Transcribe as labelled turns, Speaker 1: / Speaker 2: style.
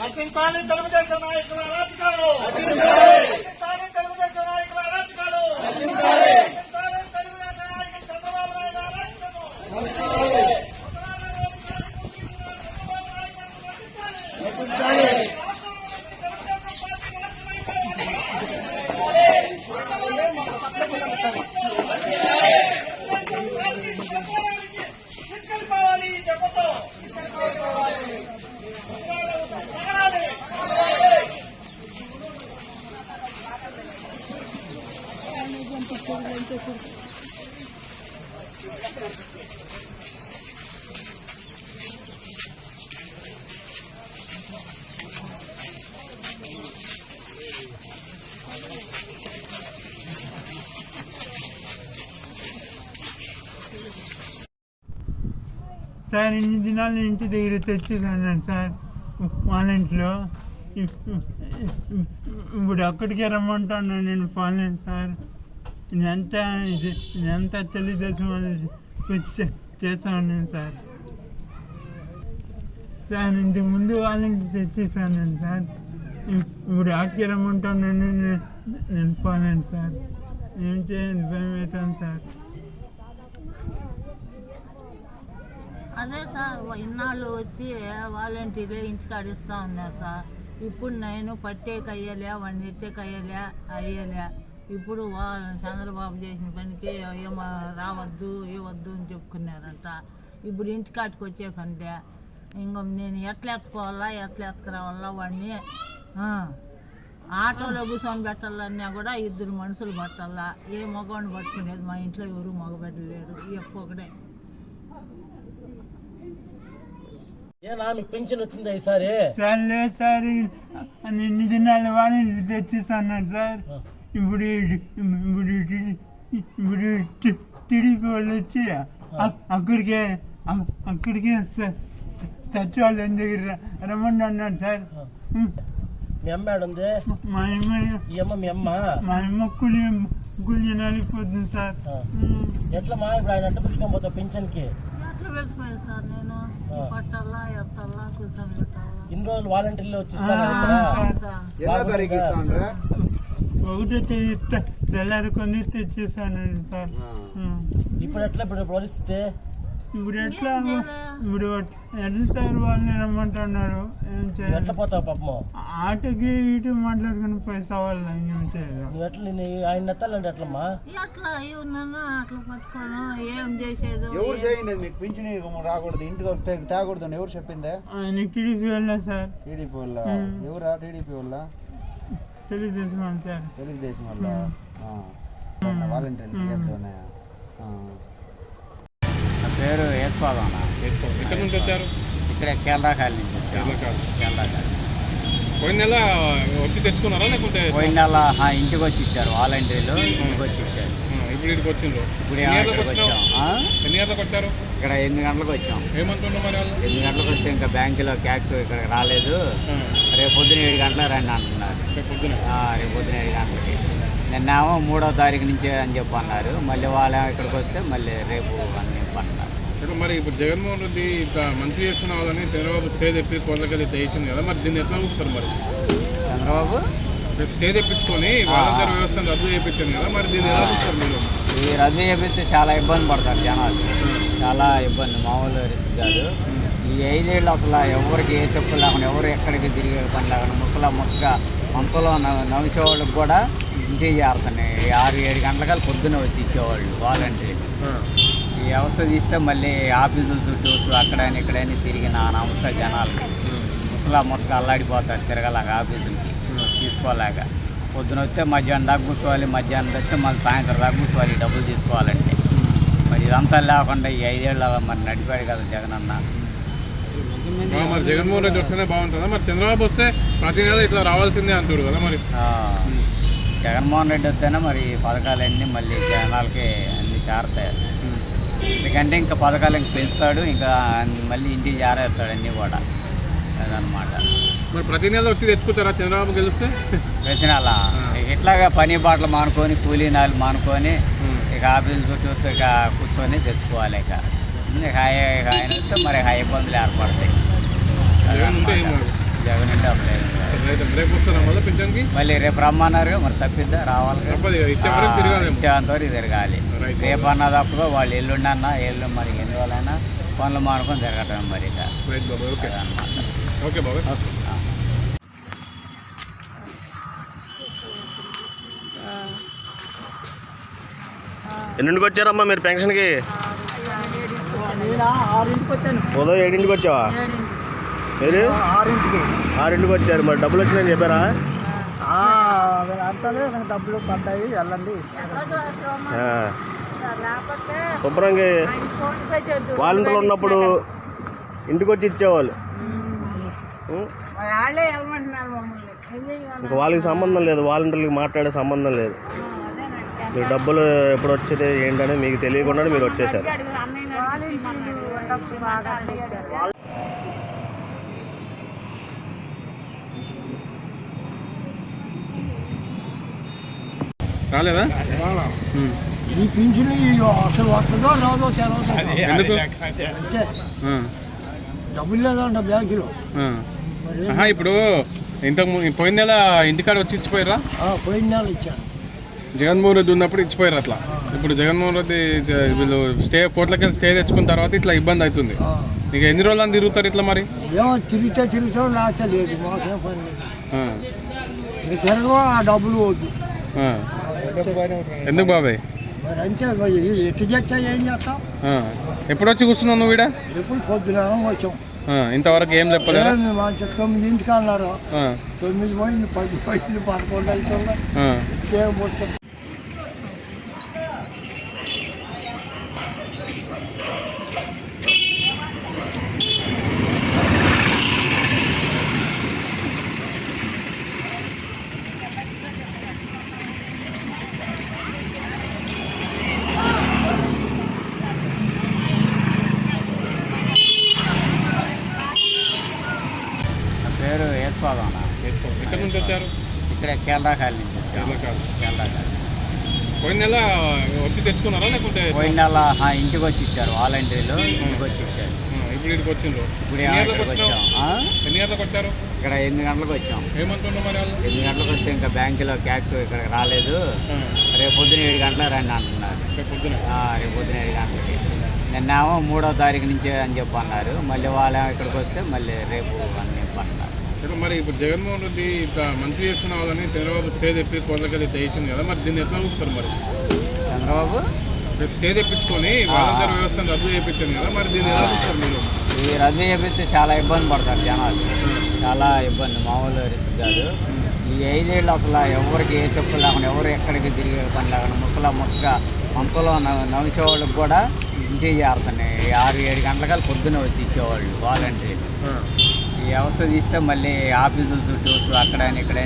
Speaker 1: నశించాలి తెలుగుదేశం నాయకుల అరాచకాలు నశించాలి తెలుగుదేశం నాయకుల అరాచకాలు నశించాలి
Speaker 2: సార్ ఇన్ని దినాలు ఇంటి దగ్గర తెచ్చేసాను సార్. పాలెంట్లో ఇప్పుడు అక్కడికే రమ్మంటాను నేను పోలేను సార్. ఎంత ఇది ఇదంతా తెలుగుదేశం వాళ్ళు చేశాను సార్. సార్ ఇంతకు ముందు వాళ్ళ తెచ్చేసాను సార్. ఇప్పుడు ఆశ్చర్యం ఉంటానని నేను నేను పోలేను సార్. ఏం చేయండి భయం అవుతాను సార్.
Speaker 3: అదే సార్ ఇన్నాళ్ళు వచ్చి వాలంటీర్లే ఇంటికాడ ఇస్తా ఉన్నారు సార్. ఇప్పుడు నేను పట్టేకి అయ్యలే వాడిని ఎత్తేకి అయ్యలే అయ్యలే. ఇప్పుడు వాళ్ళ చంద్రబాబు చేసిన పనికి ఏమో రావద్దు ఇవ్వద్దు అని చెప్పుకున్నారంట. ఇప్పుడు ఇంటికాటికి వచ్చే కంటే ఇంకో నేను ఎట్లా ఎత్తుకోవాలా ఎట్లా ఎత్తుకురావాలా వాడిని? ఆ, ఆటోలో కూర్చొని పెట్టాలన్నా కూడా ఇద్దరు మనుషులు పట్టాలా? ఏ మగవాడిని పట్టుకునేది మా ఇంట్లో ఎవరు మగబెట్టలేరు ఒక్కొక్కడే
Speaker 4: ఏనా మీకు పెన్షన్ వచ్చిందా ఈసారి?
Speaker 2: సార్ లేదు సార్. అని ఎన్ని దినాలు వాళ్ళని తెచ్చిస్తాను సార్. ఇప్పుడు ఇప్పుడు టీడీపీ వాళ్ళు వచ్చి అక్కడికే అక్కడికే స- సచివాలయం దగ్గర రమ్మండి అన్నాడు సార్
Speaker 4: మీ అమ్మ
Speaker 2: మా అమ్మ
Speaker 4: ఈ అమ్మ మీ అమ్మ
Speaker 2: మా అమ్మ కులి కులి సార్.
Speaker 4: ఎట్లా మా ఇప్పుడు ఆయన ఎట్ట పుచ్చుకొని పోతావు పెన్షన్కి
Speaker 3: ఎట్లా సార్ నేను
Speaker 4: ఆ.
Speaker 3: పట్టాలా ఎత్తాలా కూర్చొని పెట్టాలా
Speaker 4: ఇన్ని రోజులు వాలంటీర్లు వచ్చి
Speaker 2: ఒకటో తేదీ తెల్లారి కొన్ని తెచ్చేసాను సార్.
Speaker 4: ఇప్పుడు ఎట్లా ఇప్పుడు పరిస్థితి?
Speaker 2: ఇప్పుడు ఎట్లా. ఇప్పుడు ఎట్లా సార్ వాళ్ళని రమ్మంటున్నారు? ఏం చేయాలి?
Speaker 4: ఎట్లా పోతావు పాపము?
Speaker 2: ఆటకి ఇటు మాట్లాడుకుని పైసా వాళ్ళ ఏం చేయాలి?
Speaker 4: ఎట్లా ఆయన ఎత్తాలంటే ఎట్లమ్మా?
Speaker 3: ఎట్లా ఇవన్నా అట్లా పట్టుకోను. ఏం చేసేది?
Speaker 5: ఎవరు చేయండి? మీకు పింఛన్ రాకూడదు. ఇంటికి తేకూడదు ఎవరు చెప్పిందే?
Speaker 2: ఆయన టీడీపీ వెళ్ళా సార్.
Speaker 5: టీడీపీ వాళ్ళ?
Speaker 2: మ్మ్.
Speaker 5: ఎవరా టీడీపీ వాళ్ళ?
Speaker 2: తెలుగుదేశం సార్
Speaker 5: తెలుగుదేశం వాళ్ళ వాలంటీర్ చేద్దామనే
Speaker 6: నా పేరు
Speaker 7: ఎక్కడి నుంచి వచ్చారు?
Speaker 6: ఇక్కడే కేరళ కాలనీ నుంచి.
Speaker 7: కేరళ కాలనీ.
Speaker 6: కేరళ కాలనీ.
Speaker 7: పోయిన నెల వచ్చి తెచ్చుకున్నారా లేకుంటే?
Speaker 6: పోయిన నెల ఆ, ఇంటికి వచ్చి ఇచ్చారు. వాలంటీర్లు ఇంటికి వచ్చి ఇచ్చారు.
Speaker 7: ఇప్పుడు ఇక్కడికి వచ్చిండ్రు?
Speaker 6: ఇప్పుడు
Speaker 7: ఎన్ని గంటలకు
Speaker 6: ఇక్కడికి
Speaker 7: వచ్చినావు?
Speaker 6: వచ్చాం. ఆ?
Speaker 7: ఎన్ని గంటలకు వచ్చారు?
Speaker 6: ఇక్కడ ఎనిమిది గంటలకు వచ్చాం.
Speaker 7: ఏమంటున్నారు మరి వాళ్ళు?
Speaker 6: ఎనిమిది గంటలకు వస్తే ఇంకా బ్యాంకులో క్యాష్ ఇక్కడికి రాలేదు. రేపు పొద్దున ఏడు గంటలకు రండి అంటున్నారు.
Speaker 7: రేపు పొద్దున
Speaker 6: ఏడు గంటలకి. నిన్నేమో మూడో తారీఖు నుంచే అని చెప్పి అన్నారు. మళ్ళీ వాళ్ళు ఇక్కడికి వస్తే మళ్ళీ రేపు అని చెప్పి అన్నారు.
Speaker 7: ఇప్పుడు మరి ఇప్పుడు జగన్మోహన్ రెడ్డి ఇంత మంచి చేస్తున్న వాళ్ళని చంద్రబాబు స్టే తెప్పి కోట్లకెళ్ళి తెచ్చింది కదా మరి దీన్ని ఎట్లా చూస్తారు మరి?
Speaker 6: చంద్రబాబు?
Speaker 7: స్టే తెప్పించుకొని వాలంటీర్ వ్యవస్థను రద్దు చేయించారు కదా మరి దీన్ని ఎలా చూస్తారు మీరు?
Speaker 6: ఈ రద్దు చేపిస్తే చాలా ఇబ్బంది పడతారు జనాలు. చాలా ఇబ్బంది మామూలు రిస్క్ కాదు. ఈ ఐదేళ్ళు అసలు ఎవరికి ఏ తప్పు లేకుండా ఎవరు ఎక్కడికి తిరిగే పని లేకుండా ముసల ముక్కగా పంపలో నవ్వుసే వాళ్ళకి కూడా ఇంటి చేరుతున్నాయి ఆరు ఏడు గంటలకల్లా పొద్దున్న వచ్చి ఇచ్చేవాళ్ళు వాలంటీర్లు. ఈ వ్యవస్థ తీస్తే మళ్ళీ ఆఫీసుల చుట్టూ అక్కడని ఇక్కడని తిరిగి నా నమస్త జనాలకి ముసలా ముక్క అల్లాడిపోతారు తిరగలేక ఆఫీసులకి. తీసుకోలేక. పొద్దున వస్తే మధ్యాహ్నం దాకా కూర్చోవాలి మధ్యాహ్నం వస్తే మళ్ళీ సాయంత్రం దాకా కూర్చోవాలి డబ్బులు తీసుకోవాలంటే. మరి ఇదంతా లేకుండా ఈ ఐదేళ్ళ మరి నడిపాడు కదా
Speaker 7: జగనన్న. మరి జగన్మోహన్ రెడ్డి వస్తేనే బాగుంటుందా? మరి చంద్రబాబు వస్తే ప్రతి నెల ఇట్లా రావాల్సిందే అంటాడు కదా మరి.
Speaker 6: ఆ, జగన్మోహన్ రెడ్డి వస్తేనే మరి పథకాలన్నీ మళ్ళీ జనాలకి అన్ని చేరతాయి. ఎందుకంటే ఇంకా పథకాలు ఇంక పెంచుతాడు ఇంకా మళ్ళీ ఇంటికి జారేస్తాడు అన్నీ కూడా. అదనమాట
Speaker 7: మరి ప్రతి నెల వచ్చి తెచ్చుకుంటారా చంద్రబాబు గెలిస్తే?
Speaker 6: ప్రతి నెల ఇట్లాగా పని బాటలు మానుకొని కూలీ నాలు మానుకొని ఇక ఆఫీస్ చుట్టూ ఇక కూర్చొని తెచ్చుకోవాలి ఇక. ఇక హాయి- ఆయన వస్తే మరి హై ఇబ్బందులు ఏర్పడతాయి.
Speaker 7: జగన్ ఉంటే ఏం. కాదు.
Speaker 6: జగన్.
Speaker 7: రైట్ రేపు వస్తారా మళ్ళీ పింఛన్కి
Speaker 6: మళ్ళీ రేపు రమ్మన్నారు మరి తప్పిద్దా రావాలి కదా.
Speaker 7: తప్పదు ఇక ఇచ్చే వరకు తిరగాలేము
Speaker 6: ఇచ్చేంతవరకు తిరగాలి
Speaker 7: రైట్.
Speaker 6: రేపు అన్నదప్పుడు వాళ్ళు ఎల్లుండి అన్న ఎల్లు మరి ఎన్ని రోజులైనా పనులు మానుకొని తిరగటం మరి ఇక
Speaker 7: రైట్ బాబాయ్ ఓకే
Speaker 6: అదన్నమాట
Speaker 7: ఓకే బాబాయ్
Speaker 6: ఓకే ఆ.
Speaker 8: ఎన్నింటికి వచ్చారమ్మా మీరు పెన్షన్కి ఉదయం ఏడింటికి వచ్చావా
Speaker 5: ఆరింటికి.
Speaker 8: ఆరింటికి వచ్చారు. మరి డబ్బులు వచ్చినాయని చెప్పారా?
Speaker 5: అంతలే డబ్బులు పడ్డాయి. వెళ్ళండి.
Speaker 8: శుభ్రంగా వాలంటీర్లు ఉన్నప్పుడు ఇంటికి వచ్చి ఇచ్చేవాళ్ళు ఇంకా వాళ్ళకి సంబంధం లేదు. వాలంటీర్లకి మాట్లాడే సంబంధం లేదు. మీకు డబ్బులు ఎప్పుడు వచ్చేది ఏంటని మీకు తెలియకుండానే మీరు వచ్చేసారు.
Speaker 7: రాలేదా?
Speaker 5: ఈ పింఛన్ అసలు వస్తుందో రాదో తెలవదు.
Speaker 7: ఎందుకు?
Speaker 5: అంతే డబ్బులు లేదంట బ్యాంకులో.
Speaker 7: ఇప్పుడు ఇంతకు పోయిన నెల ఇంటికాడ వచ్చి ఇచ్చిపోయారా
Speaker 5: పోయిన నెల ఇచ్చాను
Speaker 7: జగన్మోహన్ రెడ్డి ఉన్నప్పుడు ఇచ్చిపోయారు అట్లా? ఇప్పుడు జగన్మోహన్ రెడ్డి వీళ్ళు స్టే కోట్లకి స్టే తెచ్చుకున్న తర్వాత ఇట్లా ఇబ్బంది అవుతుంది. ఇక ఎన్ని రోజులు అని తిరుగుతారు ఇట్లా మరి?
Speaker 5: ఏమో తిరిగితే తిరుగుతాం లేదు మాకేం పని
Speaker 7: ఆ,
Speaker 5: డబ్బులు వద్దు.
Speaker 7: ఎందుకు బాబాయ్. ఎప్పుడు వచ్చి కూర్చున్నావు నువ్వు ఈడ?
Speaker 5: ఎప్పుడు పొద్దున వచ్చాం
Speaker 7: ఇంతవరకు ఏం చెప్పలేదా?
Speaker 5: తొమ్మిదింటికి అన్నారు తొమ్మిది పోయింది పది పోయింది పదకొండు అవుతుంది
Speaker 7: ఆ.
Speaker 5: ఏం పోతుంది
Speaker 6: నా పేరు యేసుపాదం అన్న
Speaker 7: వేసుకో. ఎక్కడి నుంచి వచ్చారు?
Speaker 6: ఇక్కడే కేరళకాయల నుంచి వచ్చాము
Speaker 7: కేరళకాయలు.
Speaker 6: కేరళకాయలు
Speaker 7: పోయిన నెల వచ్చి తెచ్చుకున్నారా లేకుంటే
Speaker 6: పోయిన నెల ఇంటికి వచ్చి ఇచ్చారు. వాలంటీర్లు ఇంటికి వచ్చి ఇచ్చారు.
Speaker 7: ఇప్పుడు ఇక్కడికి వచ్చిండ్రు.
Speaker 6: ఇప్పుడు
Speaker 7: ఎన్ని గంటలకు? ఎన్ని వచ్చారు?
Speaker 6: ఇక్కడ ఎనిమిది గంటలకు వచ్చాం.
Speaker 7: ఏమంటున్నారు మరి వాళ్ళు?
Speaker 6: ఎనిమిది గంటలకు వస్తే ఇంకా బ్యాంకులో క్యాష్ ఇక్కడికి రాలేదు. రేపు పొద్దున ఏడు గంటలకు రండి అంటున్నారు.
Speaker 7: రేపు పొద్దున?
Speaker 6: రేపు పొద్దున ఏడు గంటలకి. నిన్నేమో మూడో తారీఖు నుంచే అని చెప్పి అన్నారు మళ్ళీ వాళ్ళు ఇక్కడికి వస్తే మళ్ళీ రేపు అని చెప్పి
Speaker 7: మరి ఇప్పుడు జగన్మోహన్ రెడ్డి ఇట్లా మంచి చేస్తున్న వాళ్ళని చంద్రబాబు స్టే తెప్పి కోట్లకెళ్ళి తెచ్చింది కదా మరి దీన్ని ఎట్లా చూస్తారు మరి?
Speaker 6: చంద్రబాబు?
Speaker 7: స్టే తెప్పించుకొని వాలంటీర్ వ్యవస్థను రద్దు చేయించింది కదా మరి దీన్ని ఎలా చూస్తారు మీరు?
Speaker 6: ఈ రద్దు చేపిస్తే చాలా ఇబ్బంది పడతారు జనాలు. చాలా ఇబ్బంది మామూలు రిస్క్ కాదు. ఈ ఐదేళ్ళు అసలు ఎవరికి ఏ తప్పు లేకుండా ఎవరు ఎక్కడికి తిరిగే పని లేకుండా ముక్కల ముక్క మంతలో నవ్వుసే వాళ్ళకి కూడా ఇంటికి చేరుతున్నాయి ఆరు ఏడు గంటలకల్లా పొద్దున్న వచ్చి ఇచ్చేవాళ్ళు వాలంటీర్లు. వ్యవస్థ తీస్తే మళ్ళీ ఆఫీసులు చుట్టూ అక్కడ ఇక్కడ